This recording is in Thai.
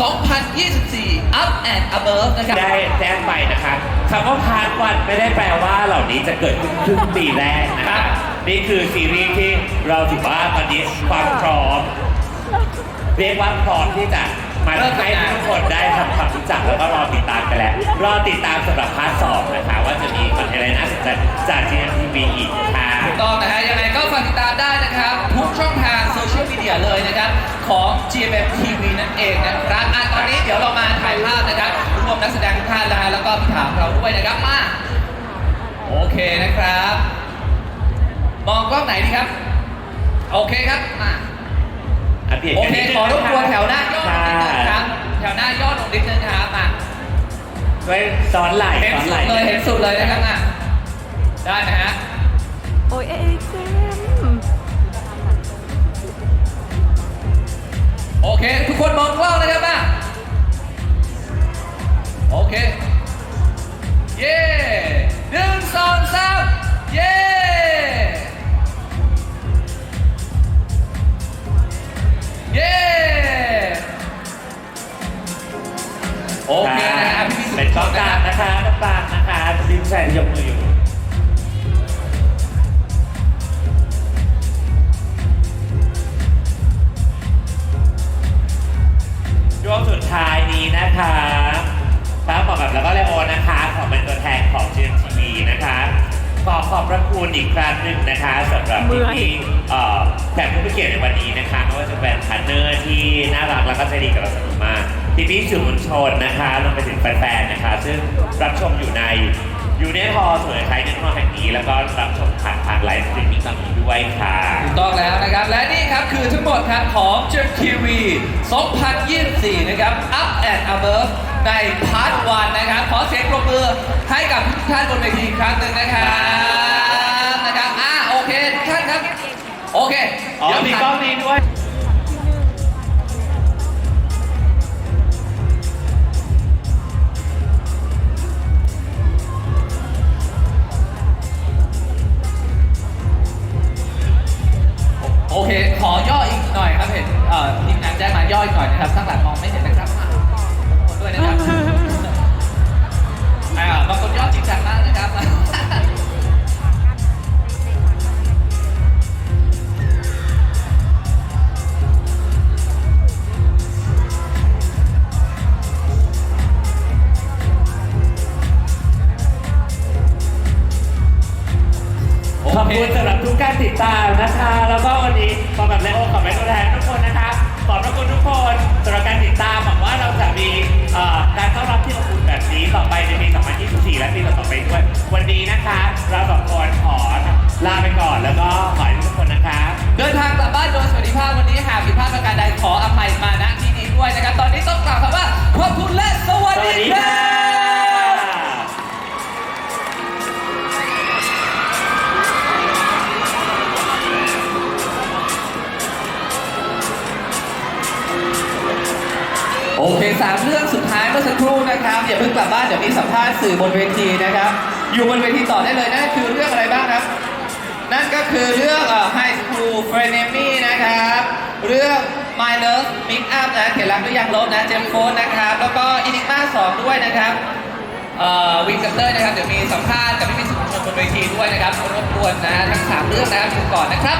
2024 Up and Above นะครับ ได้แจ้งไปนะครับคำว่าพาร์ทวันไม่ได้แปลว่าเหล่านี้จะเกิดขึ้นครึ่งปีแรกนะคครัรับ บนี่คือซีรีส์ที่เราถือว่าตอนนี้ความพร้อม เรียกว่าพร้อมที่จะมาเริ่มให้ทำงานทุกคนได้ทำความรู้จักแล้วก็รอติดตามกันแล้ว รอติดตามสำหรับพาร์ทสองนะคะ ว่าจะมีคอนเทนต์อะไรน่าสนใจจาก GMTV อีกค่ะถูกต้องนะ ของ GMM TV นั่นเองนะครับอะตอนนี้เดี๋ยวเรามาถ่ายภาพนะครับรวมนักแสดงทุกท่านนะฮะแล้วก็พี่ถามเราด้วยนะครับมาโอเคนะครับ มองกล้องไหนดีครับ โอเคครับมาอัปเดตโอกันเคนิดนึงขอรบกวนนะแถคะวหน้าย่อลงนิดนึงครับ แถวหน้าย่อลงนิดนึงครับมา ไว้ซ้อนไหล่เห็นซ้อนสุไหดล่เลยเห็นสุดเลยนะครับอะได้นะฮะ โอ้ยเอ้ยเเค ทุกคนมองกล้องนะครับมาโอเค เย้หนึ่งสองสามเย้เย้โอเคนะฮะพี่สุดเป็นกล้องกางนะคะกล้องกลางนะคะพี่ผู้ชายยกมืออยู่ พระคุณอีกครั้งหนึ่งนะคะสำหรับที่ที่เอ่อแขกผู้มีเกียรติในวันนี้นะคะไม่ว่าจะเป็นพาร์ทเนอร์ที่น่ารักแล้วก็ใจดีกับเราเสมอมาพี่พี่ๆสื่อมวลชนนะคะรวมไปถึงแฟนๆนะคะ ซึ่งรับชมอยู่ในยูเนียฮอลล์สวยคล้ายเนทฮอลล์แห่งนี้ แล้วก็รับชมผ่านทางไลฟ์สตรีมมิ่งตอนนี้ด้วยค่ะ ถูกต้องแล้วนะครับ และนี่ครับ คือทั้งหมดครับของ j TV 2024 นะครับ Up and Above ในพาร์ทวันนะครับ ขอเสียงปรบมือให้กับทุกท่านบนเวทีอีกครั้งหนึ่งนะครับ น่อยนะครับข้างหลังมองไม่เห็นนะครับอะขอโทษด้วยนะครับอ่าบางคนย่อจริงจังมากนะครับขอบคุณสำหรับทุกการติดตามนะคะ แล้วก็วันนี้ขอแบบและโอขอเป็นตัวแทนทุกคน ลาไปก่อนแล้วก็ขอให้ทุกคนนะคะ เดินทางกลับบ้านโดยสวัสดิภาพวันนี้หากผิดพลาดประการใดขออภัยมาณที่นี้ด้วยนะครับ ตอนนี้ต้องกล่าวคำว่าขอบคุณและสวัสสวัสดีดีครัค่ะโอเคสามเรื่องสุดท้ายเมื่อสักครู่นะครับอย่าเพิ่งกลับบ้านเดี๋ยวมีสัมภาษณ์สื่อบนเวทีนะครับ อยู่บนเวทีต่อได้เลยนั่นคือเรื่องอะไรบ้างครับ นั่นก็คือเรื่องไฮสคูลเฟรนเนมี่นะครับ เรื่อง My Love Mix Up นะเขียนรักหรือยังลบนะเจมโฟนนะครับ แล้วก็อินิกมาสองด้วยนะครับเอ่อวินกับเตอร์นะครับ เดี๋ยวมีสัมภาษณ์กับพี่พิสื่อมวลชนบนเวทีด้วยนะครับรบกวนนะทั้งสามเรื่องนะครับดูก่อนนะครับ